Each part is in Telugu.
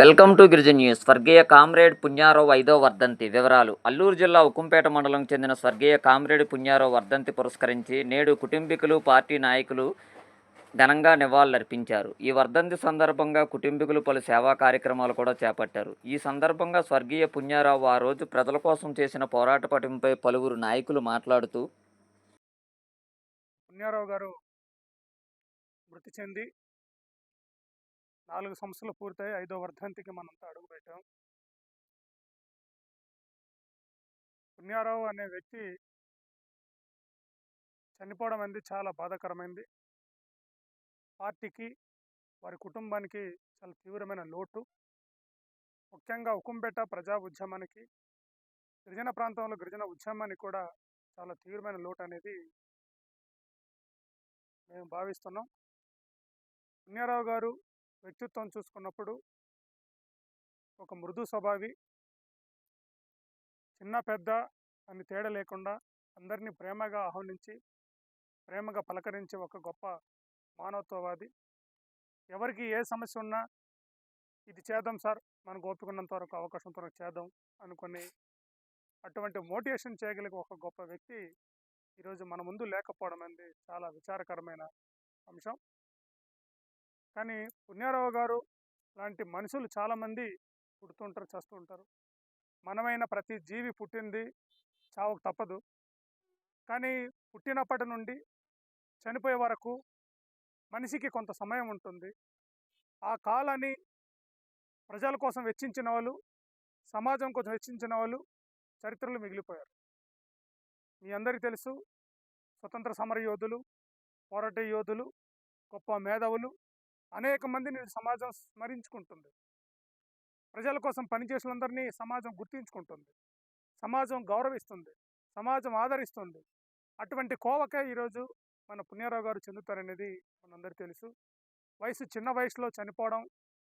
Welcome to Girijan news. స్వర్గీయ కామ్రేడ్ పుణ్యారావు ఐదో వర్ధంతి వివరాలు. అల్లూరు జిల్లా ఉక్కుంపేట మండలం చెందిన స్వర్గీయ కామ్రేడ్ పుణ్యారావు వర్ధంతి పురస్కరించి నేడు కుటుంబీకులు పార్టీ నాయకులు ఘనంగా నివాళులర్పించారు. ఈ వర్ధంతి సందర్భంగా కుటుంబీకులు పలు సేవా కార్యక్రమాలు కూడా చేపట్టారు. ఈ సందర్భంగా స్వర్గీయ పుణ్యారావు ఆ రోజు ప్రజల కోసం చేసిన పోరాట పటింపై పలువురు నాయకులు మాట్లాడుతూ పుణ్యారావు గారు మృతి చెంది నాలుగు సంవత్సరాలు పూర్తయి ఐదో వర్ధంతికి మనంతా అడుగుపెట్టాం పుణ్యారావు అనే వ్యక్తి చనిపోవడం అనేది చాలా బాధాకరమైంది. పార్టీకి వారి కుటుంబానికి చాలా తీవ్రమైన లోటు. ముఖ్యంగా ఉకుంపేట ప్రజా ఉద్యమానికి గిరిజన ప్రాంతంలో గిరిజన ఉద్యమానికి కూడా చాలా తీవ్రమైన లోటు అనేది మేము భావిస్తున్నాం. పుణ్యారావు గారు వ్యక్తిత్వం చూసుకున్నప్పుడు ఒక మృదు స్వభావి చిన్న పెద్ద అని తేడా లేకుండా అందరినీ ప్రేమగా ఆహ్వానించి ప్రేమగా పలకరించే ఒక గొప్ప మానవత్వవాది. ఎవరికి ఏ సమస్య ఉన్నా ఇది చేద్దాం సార్ మనం ఓపికన్నంత వరకు అవకాశం వరకు చేద్దాం అనుకుని అటువంటి మోటివేషన్ చేయగలిగే ఒక గొప్ప వ్యక్తి ఈరోజు మన ముందు లేకపోవడం అనేది చాలా విచారకరమైన అంశం. కానీ పుణ్యారావు గారు లాంటి మనుషులు చాలామంది పుడుతుంటారు చేస్తుంటారు. మనమైన ప్రతి జీవి పుట్టింది చావుకు తప్పదు. కానీ పుట్టినప్పటి నుండి చనిపోయే వరకు మనిషికి కొంత సమయం ఉంటుంది. ఆ కాలాన్ని ప్రజల కోసం వెచ్చించిన వాళ్ళు సమాజం కోసం వెచ్చించిన వాళ్ళు చరిత్రలు మిగిలిపోయారు. మీ అందరికీ తెలుసు స్వతంత్ర సమర యోధులు పోరాట యోధులు గొప్ప మేధావులు అనేక మందిని సమాజం స్మరించుకుంటుంది. ప్రజల కోసం పనిచేసినందరినీ సమాజం గుర్తించుకుంటుంది. సమాజం గౌరవిస్తుంది. సమాజం ఆదరిస్తుంది. అటువంటి కోవకే ఈరోజు మన పుణ్యారావు గారు చెందుతారనేది మనందరికీ తెలుసు. వయసు చిన్న వయసులో చనిపోవడం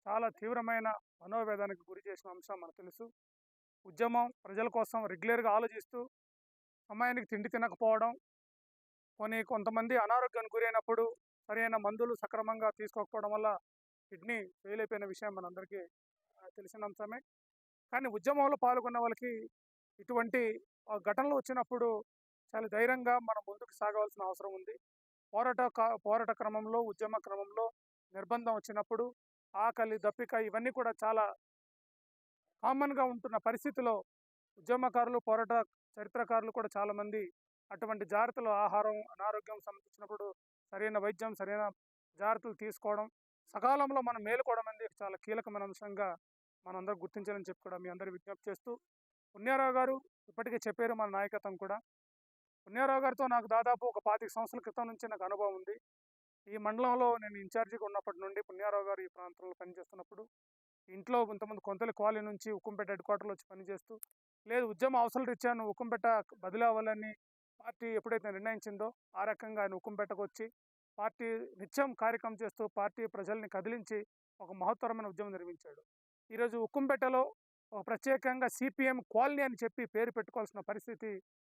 చాలా తీవ్రమైన మనోవేదానికి గురి చేసిన అంశం మనకు తెలుసు. ఉద్యమం ప్రజల కోసం రెగ్యులర్గా ఆలోచిస్తూ సమయానికి తిండి తినకపోవడం కొన్ని కొంతమంది అనారోగ్యానికి గురైనప్పుడు సరైన మందులు సక్రమంగా తీసుకోకపోవడం వల్ల కిడ్నీ ఫెయిల్ అయిపోయిన విషయం మనందరికీ తెలిసిన అంశమే. కానీ ఉద్యమంలో పాల్గొన్న వాళ్ళకి ఇటువంటి ఘటనలు వచ్చినప్పుడు చాలా ధైర్యంగా మనం ముందుకు సాగవలసిన అవసరం ఉంది. పోరాట పోరాట క్రమంలో ఉద్యమ క్రమంలో నిర్బంధం వచ్చినప్పుడు ఆకలి దప్పిక ఇవన్నీ కూడా చాలా కామన్గా ఉంటున్న పరిస్థితిలో ఉద్యమకారులు పోరాట చరిత్రకారులు కూడా చాలామంది అటువంటి జాగ్రత్తలు ఆహారం అనారోగ్యం సంబంధించినప్పుడు సరైన వైద్యం సరైన జాగ్రత్తలు తీసుకోవడం సకాలంలో మనం మేలుకోవడం అనేది చాలా కీలకమైన అంశంగా మనందరూ గుర్తించాలని చెప్పి కూడా మీ అందరూ విజ్ఞప్తి చేస్తూ పుణ్యారావు గారు ఇప్పటికే చెప్పారు మన నాయకత్వం కూడా. పుణ్యారావు గారితో నాకు దాదాపు ఒక పాతిక సంవత్సరాల క్రితం నుంచి నాకు అనుభవం ఉంది. ఈ మండలంలో నేను ఇన్ఛార్జిగా ఉన్నప్పటి నుండి పుణ్యారావు గారు ఈ ప్రాంతంలో పనిచేస్తున్నప్పుడు ఇంట్లో కొంతమంది కొంతల కాలనీ నుంచి ఉక్కంపేట హెడ్ క్వార్టర్లో వచ్చి పనిచేస్తూ లేదు ఉద్యమ అవసరం రీత్యా నువ్వు ఉక్కంపేట బదిలీ అవ్వాలని పార్టీ ఎప్పుడైతే నిర్ణయించిందో ఆ రకంగా ఆయన ఉక్కంపేటకు వచ్చి పార్టీ నిత్యం కార్యక్రమం చేస్తూ పార్టీ ప్రజల్ని కదిలించి ఒక మహత్తరమైన ఉద్యమం నిర్మించాడు. ఈరోజు ఉక్కంపేటలో ఒక ప్రత్యేకంగా సిపిఎం కాలనీ అని చెప్పి పేరు పెట్టుకోవాల్సిన పరిస్థితి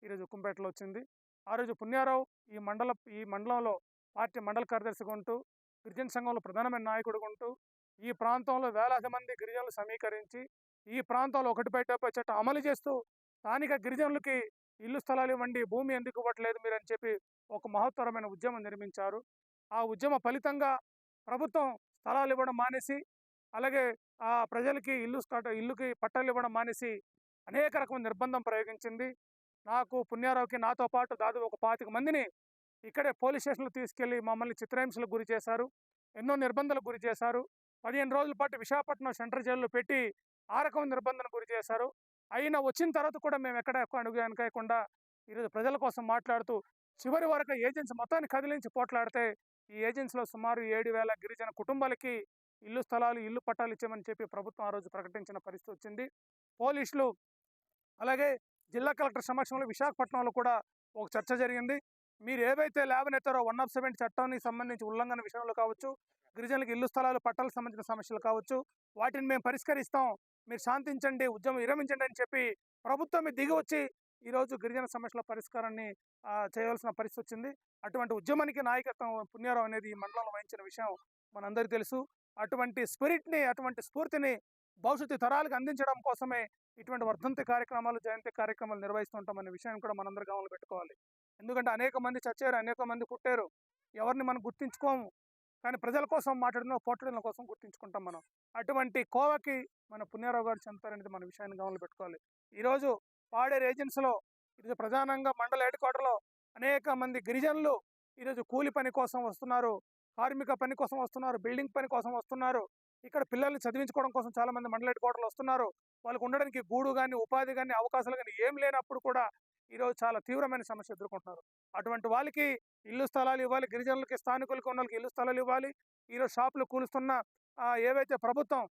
ఈరోజు ఉక్కంపేటలో వచ్చింది. ఆ రోజు పుణ్యారావు ఈ మండల ఈ మండలంలో పార్టీ మండల కార్యదర్శిగా ఉంటూ గిరిజన సంఘంలో ప్రధానమైన నాయకుడుగా ఉంటూ ఈ ప్రాంతంలో వేలాది మంది గిరిజనులు సమీకరించి ఈ ప్రాంతంలో ఒకటిపై డెబ్బై చట్టం అమలు చేస్తూ స్థానిక గిరిజనులకి ఇల్లు స్థలాలు ఇవ్వండి భూమి ఎందుకు ఇవ్వట్లేదు మీరు అని చెప్పి ఒక మహత్తరమైన ఉద్యమం నిర్మించారు. ఆ ఉద్యమ ఫలితంగా ప్రభుత్వం స్థలాలు ఇవ్వడం మానేసి అలాగే ఆ ప్రజలకి ఇల్లు ఇల్లుకి పట్టాలు ఇవ్వడం మానేసి అనేక రకమైన నిర్బంధం ప్రయోగించింది. నాకు పుణ్యారావుకి నాతో పాటు దాదాపు ఒక పాతిక మందిని ఇక్కడే పోలీస్ స్టేషన్లో తీసుకెళ్ళి మమ్మల్ని చిత్రహింసలకు గురి చేశారు. ఎన్నో నిర్బంధాలకు గురి చేశారు. పదిహేను రోజుల పాటు విశాఖపట్నం సెంట్రల్ జైల్లో పెట్టి ఆ రకమైన నిర్బంధనకు గురి చేశారు. అయినా వచ్చిన తర్వాత కూడా మేము ఎక్కడ ఎక్కువ అడుగు వెనకాయకుండా ఈరోజు ప్రజల కోసం మాట్లాడుతూ చివరి వరకు ఏజెన్సీ మొత్తాన్ని కదిలించి పోట్లాడితే ఈ ఏజెన్సీలో సుమారు ఏడు వేల గిరిజన కుటుంబాలకి ఇల్లు స్థలాలు ఇల్లు పట్టాలు ఇచ్చామని చెప్పి ప్రభుత్వం ఆ రోజు ప్రకటించిన పరిస్థితి వచ్చింది. పోలీసులు అలాగే జిల్లా కలెక్టర్ సమక్షంలో విశాఖపట్నంలో కూడా ఒక చర్చ జరిగింది. మీరు ఏవైతే లేవనెత్తారో వన్ ఆఫ్ సెవెన్ చట్టానికి సంబంధించి ఉల్లంఘన విషయంలో కావచ్చు గిరిజనులకు ఇల్లు స్థలాలు పట్టాలకు సంబంధించిన సమస్యలు కావచ్చు వాటిని మేము పరిష్కరిస్తాం మీరు శాంతించండి ఉద్యమం విరమించండి అని చెప్పి ప్రభుత్వం మీద దిగి వచ్చి ఈరోజు గిరిజన సమస్యల పరిష్కారాన్ని చేయవలసిన పరిస్థితి వచ్చింది. అటువంటి ఉద్యమానికి నాయకత్వం పుణ్యారావు అనేది ఈ మండలంలో వహించిన విషయం మనందరికీ తెలుసు. అటువంటి స్పిరిట్ని అటువంటి స్ఫూర్తిని భవిష్యత్తు తరాలకు అందించడం కోసమే ఇటువంటి వర్ధంతి కార్యక్రమాలు జయంతి కార్యక్రమాలు నిర్వహిస్తుంటామనే విషయాన్ని కూడా మనందరూ గమనించి పెట్టుకోవాలి. ఎందుకంటే అనేక మంది చచ్చారు అనేక మంది పుట్టారు. ఎవరిని మనం గుర్తించుకోము. కానీ ప్రజల కోసం మాట్లాడిన పోట్లాడిన కోసం గుర్తించుకుంటాం మనం. అటువంటి కోవకి మన పుణ్యారావు గారు చెందుతారనేది మన విషయాన్ని గమనంలో పెట్టుకోవాలి. ఈరోజు పాడేరు ఏజెన్సీలో ఇది ప్రధానంగా మండల హెడ్ క్వార్టర్లో అనేక మంది గిరిజనులు ఈరోజు కూలి పని కోసం వస్తున్నారు కార్మిక పని కోసం వస్తున్నారు బిల్డింగ్ పని కోసం వస్తున్నారు. ఇక్కడ పిల్లల్ని చదివించుకోవడం కోసం చాలా మంది మండల హెడ్ క్వార్టర్లు వస్తున్నారు. వాళ్ళకు ఉండడానికి గూడు కానీ ఉపాధి కానీ అవకాశాలు కానీ ఏం లేనప్పుడు కూడా ఈరోజు చాలా తీవ్రమైన సమస్య ఎదుర్కొంటున్నారు. అటువంటి వాళ్ళకి ఇల్లు స్థలాలు ఇవ్వాలి గిరిజనులకి స్థానికులకి ఉన్న వాళ్ళకి ఇల్లు స్థలాలు ఇవ్వాలి. ఈరోజు షాపులు కూలుస్తున్న ఏవైతే ప్రభుత్వం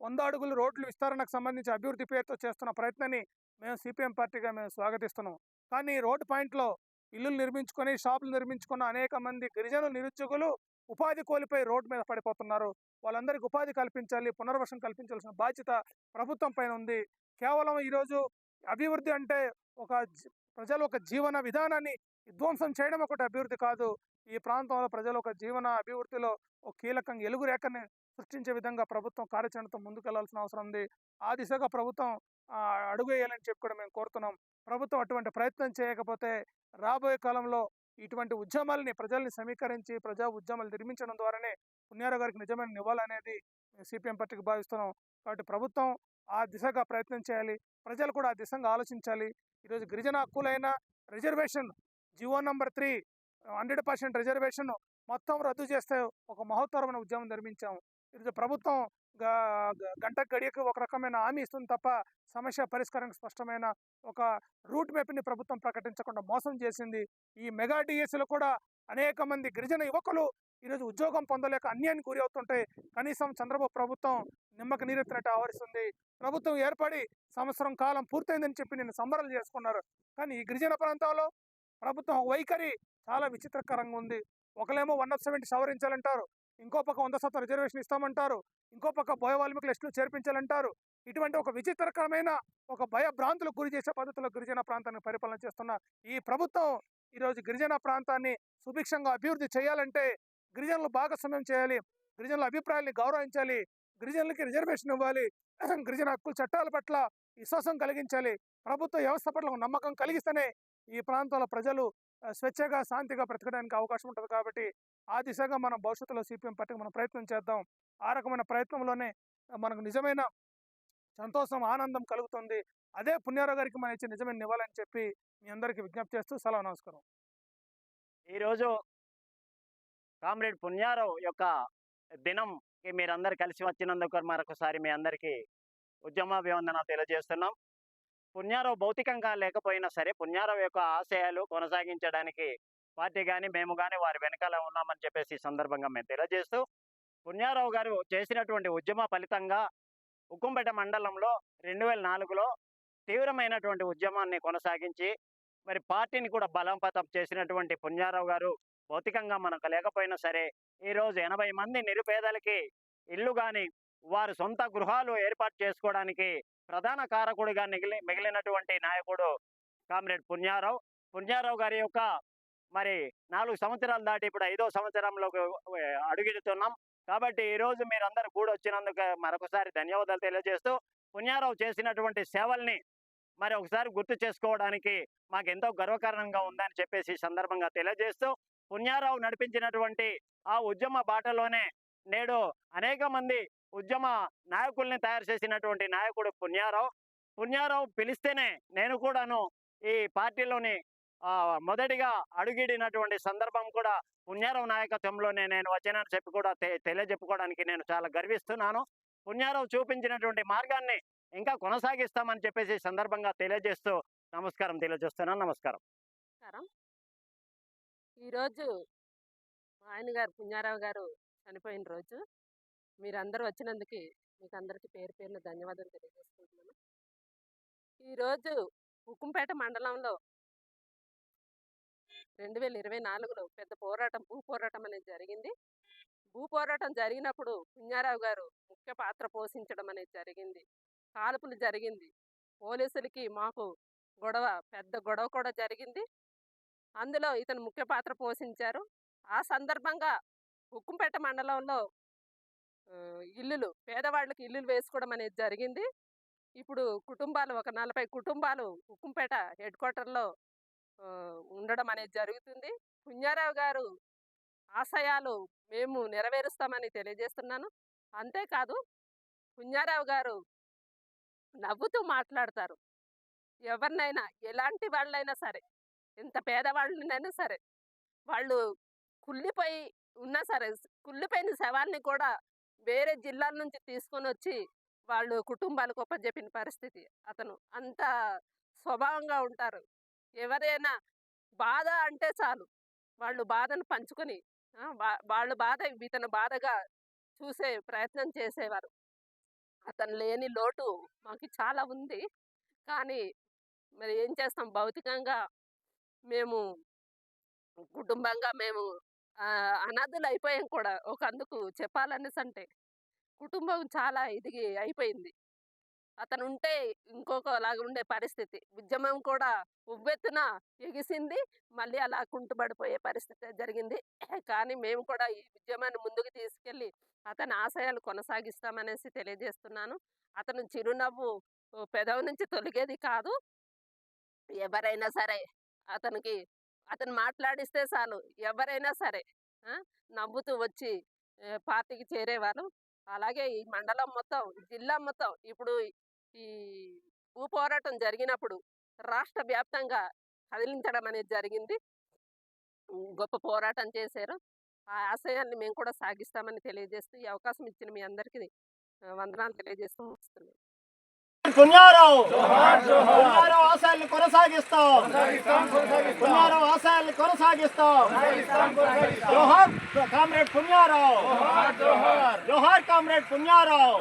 వంద అడుగులు రోడ్లు విస్తరణకు సంబంధించి అభివృద్ధి పేరుతో చేస్తున్న ప్రయత్నాన్ని మేము సిపిఎం పార్టీగా మేము స్వాగతిస్తున్నాం. కానీ రోడ్డు పాయింట్లో ఇల్లులు నిర్మించుకొని షాపులు నిర్మించుకున్న అనేక మంది గిరిజన నిరుద్యోగులు ఉపాధి కోల్పోయి రోడ్డు మీద పడిపోతున్నారు. వాళ్ళందరికీ ఉపాధి కల్పించాలి పునర్వసం కల్పించాల్సిన బాధ్యత ప్రభుత్వం పైన ఉంది. కేవలం ఈరోజు అభివృద్ధి అంటే ఒక ప్రజలు ఒక జీవన విధానాన్ని విధ్వంసం చేయడం ఒకటి అభివృద్ధి కాదు. ఈ ప్రాంతంలో ప్రజలు ఒక జీవన అభివృద్ధిలో ఒక కీలకంగా ఎలుగు రేఖని సృష్టించే విధంగా ప్రభుత్వం కార్యాచరణతో ముందుకెళ్ళాల్సిన అవసరం ఉంది. ఆ దిశగా ప్రభుత్వం అడుగు వేయాలని చెప్పి కూడా మేము కోరుతున్నాం. ప్రభుత్వం అటువంటి ప్రయత్నం చేయకపోతే రాబోయే కాలంలో ఇటువంటి ఉద్యమాలని ప్రజల్ని సమీకరించి ప్రజా ఉద్యమాలు నిర్మించడం ద్వారానే పుణ్యారావు గారికి నిజమైన నివ్వాలనేది సిపిఎం పార్టీకి భావిస్తున్నాం. కాబట్టి ప్రభుత్వం ఆ దిశగా ప్రయత్నం చేయాలి. ప్రజలు కూడా ఆ దిశగా ఆలోచించాలి. ఈరోజు గిరిజన హక్కులైన reservation GO number three hundred percent reservation మొత్తం రద్దు చేస్తే ఒక మహోత్తరమైన ఉద్యమం నిర్మించాము. ఈరోజు ప్రభుత్వం గంట గడియకు ఒక రకమైన హామీ ఇస్తుంది తప్ప సమస్య పరిష్కారానికి స్పష్టమైన ఒక రూట్ మ్యాప్ని ప్రభుత్వం ప్రకటించకుండా మోసం చేసింది. ఈ మెగా డిఎస్సీలో కూడా అనేక మంది గిరిజన యువకులు ఈరోజు ఉద్యోగం పొందలేక అన్యాయానికి గురి అవుతుంటే కనీసం చంద్రబాబు ప్రభుత్వం నిమ్మక నీరెత్తినట్టు ఆవరిస్తుంది. ప్రభుత్వం ఏర్పడి సంవత్సరం కాలం పూర్తయిందని చెప్పి నేను సంబరాలు చేసుకున్నారు. కానీ ఈ గిరిజన ప్రాంతాల్లో ప్రభుత్వం వైఖరి చాలా విచిత్రకరంగా ఉంది. ఒకలేమో వన్ ఆఫ్ సెవెంటీ సవరించాలంటారు. ఇంకో పక్క వంద శాతం రిజర్వేషన్ ఇస్తామంటారు. ఇంకో పక్క భయ వాల్మీకి లిస్టులు చేర్పించాలంటారు. ఇటువంటి ఒక విచిత్రకరమైన ఒక భయ భ్రాంతులకు గురి చేసే పద్ధతిలో గిరిజన ప్రాంతాన్ని పరిపాలన చేస్తున్న ఈ ప్రభుత్వం ఈరోజు గిరిజన ప్రాంతాన్ని సుభిక్షంగా అభివృద్ధి చేయాలంటే గిరిజనులు భాగస్వామ్యం చేయాలి. గిరిజనుల అభిప్రాయాల్ని గౌరవించాలి. గిరిజనులకి రిజర్వేషన్ ఇవ్వాలి. గిరిజన హక్కుల చట్టాల పట్ల విశ్వాసం కలిగించాలి. ప్రభుత్వ వ్యవస్థ పట్ల నమ్మకం కలిగిస్తేనే ఈ ప్రాంతాల ప్రజలు స్వేచ్ఛగా శాంతిగా బ్రతకడానికి అవకాశం ఉంటుంది కాబట్టి ఆ దిశగా మనం భవిష్యత్తులో సిపిఎం పార్టీకి మనం ప్రయత్నం చేద్దాం. ఆ రకమైన ప్రయత్నంలోనే మనకు నిజమైన సంతోషం ఆనందం కలుగుతుంది. అదే పుణ్యారావు గారికి మనం ఇచ్చే నిజమైన నివ్వాలని చెప్పి మీ అందరికీ విజ్ఞప్తి చేస్తూ సెలవు నమస్కారం. ఈరోజు కామ్రేడ్ పుణ్యారావు యొక్క దినంకి మీరందరు కలిసి వచ్చినందుకు మరొకసారి మీ అందరికీ ఉద్యమాభివందన తెలియజేస్తున్నాం. పుణ్యారావు భౌతికంగా లేకపోయినా సరే పుణ్యారావు యొక్క ఆశయాలు కొనసాగించడానికి పార్టీ కానీ మేము కానీ వారి వెనకాల ఉన్నామని చెప్పేసి ఈ సందర్భంగా మేము తెలియజేస్తూ పుణ్యారావు గారు చేసినటువంటి ఉద్యమ ఫలితంగా ఉక్కుంపేట మండలంలో రెండు వేల నాలుగులో తీవ్రమైనటువంటి ఉద్యమాన్ని కొనసాగించి మరి పార్టీని కూడా బలంపతం చేసినటువంటి పుణ్యారావు గారు భౌతికంగా మనకు లేకపోయినా సరే ఈ రోజు ఎనభై మంది నిరుపేదలకి ఇల్లు కానీ వారి సొంత గృహాలు ఏర్పాటు చేసుకోవడానికి ప్రధాన కారకుడిగా మిగిలి మిగిలినటువంటి నాయకుడు కామ్రేడ్ పుణ్యారావు. పుణ్యారావు గారి యొక్క మరి నాలుగు సంవత్సరాలు దాటి ఇప్పుడు ఐదో సంవత్సరంలోకి అడుగుతున్నాం కాబట్టి ఈ రోజు మీరందరూ కూడా వచ్చినందుకు మరొకసారి ధన్యవాదాలు తెలియజేస్తూ పుణ్యారావు చేసినటువంటి సేవల్ని మరి ఒకసారి గుర్తు చేసుకోవడానికి మాకు ఎంతో గర్వకారణంగా ఉందని చెప్పేసి సందర్భంగా తెలియజేస్తూ పుణ్యారావు నడిపించినటువంటి ఆ ఉద్యమ బాటలోనే నేడు అనేక మంది ఉద్యమ నాయకుల్ని తయారు చేసినటువంటి నాయకుడు పుణ్యారావు. పుణ్యారావు పిలిస్తేనే నేను కూడాను ఈ పార్టీలోని మొదటిగా అడుగిడినటువంటి సందర్భం కూడా పుణ్యారావు నాయకత్వంలోనే నేను వచ్చానని చెప్పి కూడా తె- తెలియజెప్పుకోవడానికి నేను చాలా గర్విస్తున్నాను. పుణ్యారావు చూపించినటువంటి మార్గాన్ని ఇంకా కొనసాగిస్తామని చెప్పేసి సందర్భంగా తెలియజేస్తూ నమస్కారం తెలియజేస్తున్నాను. నమస్కారం. ఈరోజు మా ఆయన గారు పుణ్యారావు గారు చనిపోయిన రోజు మీరందరూ వచ్చినందుకు మీకు అందరికీ పేరు పేరున ధన్యవాదాలు తెలియజేసుకుంటున్నాను. ఈరోజు ఉక్కుంపేట మండలంలో రెండు వేల ఇరవై నాలుగులో పెద్ద పోరాటం భూ పోరాటం అనేది జరిగింది. భూ పోరాటం జరిగినప్పుడు పుణ్యారావు గారు ముఖ్య పాత్ర పోషించడం అనేది జరిగింది. కాల్పులు జరిగింది. పోలీసులకి మాకు గొడవ పెద్ద గొడవ కూడా జరిగింది. అందులో ఇతను ముఖ్య పాత్ర పోషించారు. ఆ సందర్భంగా ఉక్కుంపేట మండలంలో ఇల్లులు పేదవాళ్ళకి ఇల్లులు వేసుకోవడం అనేది జరిగింది. ఇప్పుడు కుటుంబాలు ఒక నలభై కుటుంబాలు ఉక్కుంపేట హెడ్ క్వార్టర్లో ఉండడం అనేది జరుగుతుంది. పుణ్యారావు గారు ఆశయాలు మేము నెరవేరుస్తామని తెలియజేస్తున్నాను. అంతేకాదు పుణ్యారావు గారు నవ్వుతూ మాట్లాడతారు. ఎవరినైనా ఎలాంటి వాళ్ళైనా సరే ఎంత పేదవాళ్ళనైనా సరే వాళ్ళు కుళ్ళిపోయి ఉన్నా సరే కుళ్ళిపోయిన శవాల్ని కూడా వేరే జిల్లాల నుంచి తీసుకొని వచ్చి వాళ్ళు కుటుంబాలకు ఒప్పజెప్పిన పరిస్థితి. అతను అంత స్వభావంగా ఉంటారు. ఎవరైనా బాధ అంటే చాలు. వాళ్ళు బాధను పంచుకొని ఆ, వాళ్ళ బాధ ఇతను బాధగా చూసే ప్రయత్నం చేసేవారు. అతను లేని లోటు మాకు చాలా ఉంది. కానీ మరి ఏం చేస్తాం? భౌతికంగా మేము కుటుంబంగా మేము అనాథులు అయిపోయాం కూడా. ఒక అందుకు చెప్పాలనేసి అంటే కుటుంబం చాలా ఇదిగి అయిపోయింది. అతను ఉంటే ఇంకొకలాగా ఉండే పరిస్థితి. ఉద్యమం కూడా ఉవ్వెత్తున ఎగిసింది. మళ్ళీ అలా కుంటుపడిపోయే పరిస్థితి జరిగింది. కానీ మేము కూడా ఈ ఉద్యమాన్ని ముందుకు తీసుకెళ్ళి అతని ఆశయాలు కొనసాగిస్తామనేసి తెలియజేస్తున్నాను. అతను చిరునవ్వు ఓ పెదవి నుంచి తొలగేది కాదు. ఎవరైనా సరే అతనికి అతను మాట్లాడిస్తే చాలు ఎవరైనా సరే నవ్వుతూ వచ్చి పార్టీకి చేరేవారు అలాగే ఈ మండలం మొత్తం జిల్లా మొత్తం ఇప్పుడు ఈ భూ పోరాటం జరిగినప్పుడు రాష్ట్ర వ్యాప్తంగా కదిలించడం అనేది జరిగింది. గొప్ప పోరాటం చేశారు. ఆ ఆశయాన్ని మేము కూడా సాగిస్తామని తెలియజేస్తూ ఈ అవకాశం ఇచ్చిన మీ అందరికీ వందనాలు తెలియజేస్తూ వస్తున్నాం పుణ్యారావు. పుణ్యారావు ఆశయాల్ని కొనసాగిస్తాం. పుణ్యారావు ఆశయాల్ని కొనసాగిస్తాం. జోహార్ కామ్రేడ్ పుణ్యారావు. జోహార్ కామ్రేడ్ పుణ్యారావు.